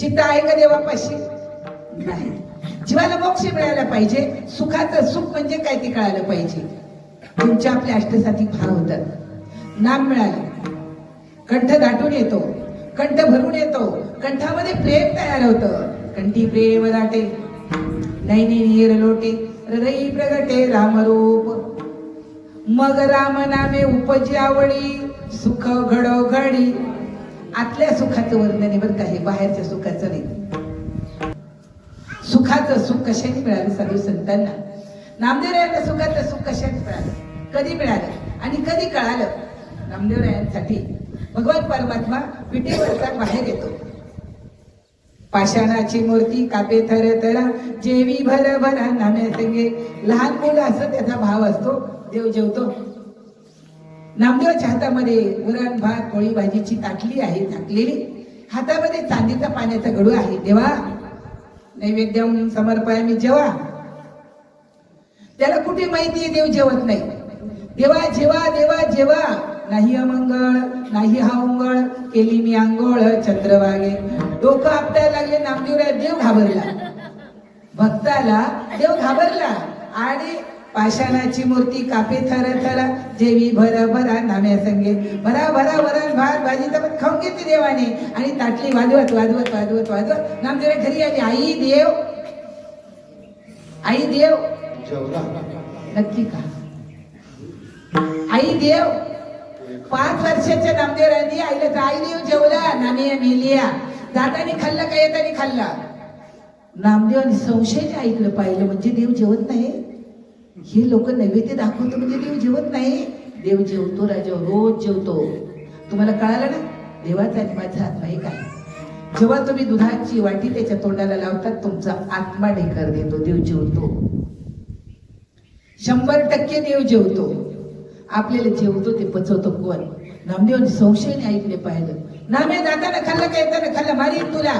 चित्त आहे का देवापाशी? नाही. जीवाला मोक्ष मिळायला पाहिजे. सुखाचं सुख म्हणजे काय ते कळायला पाहिजे. तुमच्या आपले अष्टसाथी भाव होतात. नाम मिळाले. कंठ दाटून येतो. कंठ भरून येतो. कंठामध्ये प्रेम तयार होतं. कंठी प्रेम दाटे. नाही नीर लोटे. रई प्रगटे रामरूप. मग राम नामे उपजी आवडी सुख घडो घडी आतल्या सुखाचं वर्णन आहे बरं बाहेरच्या सुखाचं नाही. सुखाचं सुख कशाने मिळालं? साधू संतांना. नामदेवरायांना सुखाचं सुख कशाने मिळालं? कधी मिळालं? आणि कधी कळालं? नामदेवरायांसाठी भगवान परमात्मा विटेवरचा बाहेर येतो. पाषाणाची मूर्ती कापे थर थरा जेवी भर भरा नामे संगे. लहान मुलं असं त्याचा भाव असतो देव जेवतो. नामदेवाच्या हातामध्ये वरण भात पोळी भाजीची ताटली आहे झाकलेली. हातामध्ये चांदीचा पाण्याचा गडू आहे. देवा नैवेद्य समर्पयामी जेवा. त्याला कुठे माहिती आहे देव जेवत नाही? देवा जेवा देवा जेवा. नाही अमंगळ नाही हा उंगळ केली मी आंघोळ चंद्रवागे डोकं आपटायला लागले नामदेवराय देव घाबरला. भक्ताला देव घाबरला. आणि पाषाणाची मूर्ती कापे थर थर जेवी भर भरा नाम्या संगे. भरा भरा वरण भात भाजी तर खाऊन घेतली देवाने. आणि ताटली वाजवत वाजवत वाजवत वाजवत. नामदेव घरी आली आई देव आई देव. जेवला. नक्की का? आई देव पाच वर्षाच्या नामदेवरांनी आईला तर आई देव जेवला नामे मेलिया जातानी खाल्ला का येतानी खाल्ला? नामदेवानी संशयाने ऐकलं पाहिलं म्हणजे देव जेवत नाही? हे लोक नैवेद्य दाखवतो म्हणजे देव जेवत नाही. देव जेवतो राजा रोज जेवतो. तुम्हाला कळालं ना? देवाचा आणि माझा आत्मा एक आहे. जेव्हा तुम्ही दुधाची वाटी त्याच्या तोंडाला लावतात तुमचा आत्मा ढेकर देतो देव जेवतो. शंभर टक्के देव जेवतो. आपल्याला जेवतो ते पचवतो कोण? नामदेव संशयाने ऐकले पाहिलं. नामे जाताना खाल्लं का येताना खाल्लं मारीन तुला.